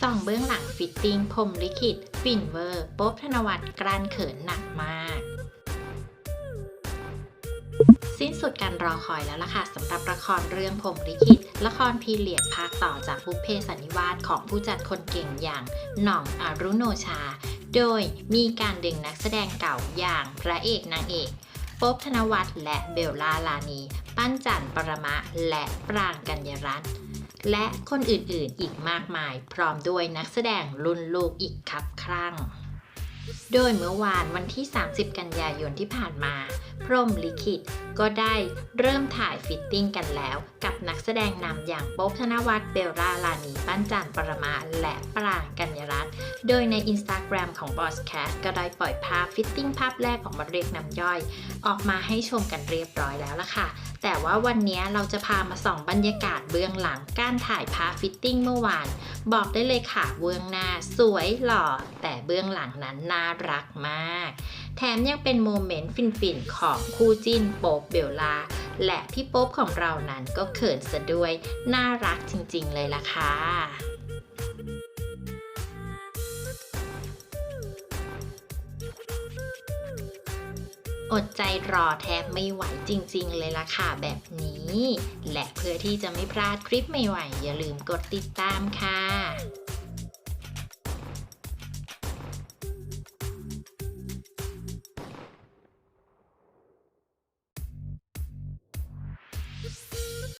ส่องเบื้องหลังฟิตติ้งพรมลิขิตฟินเวอร์ป๊บธนวัฒน์กลั้นเขินหนักมาก สิ้นสุดการรอคอยแล้วล่ะค่ะสำหรับละครเรื่องพรมลิขิต ละครพีเรียดภาคต่อจากบุพเพสันนิวาสของผู้จัดคนเก่งอย่างหน่องอารุโนชา โดยมีการดึงนักแสดงเก่าอย่างพระเอกนางเอกป๊บธนวัฒน์และเบลล่าลานี ปั้นจันปรมะ และปรางกัญญรัตน์ และคนอื่นๆอีกมากมาย พร้อมด้วยนักแสดงรุ่นลูกอีกครับครั้งโดยเมื่อวานวันที่ 30 กันยายนที่ผ่านมา พรมลิขิต ก็ได้เริ่มถ่ายฟิตติ้งกันแล้ว กับนักแสดงนำอย่างโป๊บธนวัฒน์เบลล่าลานีปั้นจันปรมาและปรางกัญญรัตน์โดยใน Instagram ของ Boss Cat ก็ได้ปล่อยภาพฟิตติ้งภาพแรกของมาเรียกน้ำย่อย ออกมาให้ชมกันเรียบร้อยแล้วล่ะค่ะ แต่ว่าวันนี้เราจะพามาส่องบรรยากาศเบื้องหลังการถ่ายภาพฟิตติ้งเมื่อวาน บอกได้เลยค่ะเบื้องหน้าสวยหล่อ แต่เบื้องหลังนั้นน่ารักมาก แถมยังเป็นโมเมนต์ฟินๆของคู่จิ้นโป๊บเบลล่าและพี่โป๊บของเรานั้นก็เขินซะด้วย น่ารักจริงๆเลยล่ะค่ะอดใจรอแทบไม่ไหวจริง ๆ เลยล่ะค่ะแบบนี้ และเพื่อที่จะไม่พลาดคลิปใหม่ๆอย่าลืมกดติดตามค่ะ Bye.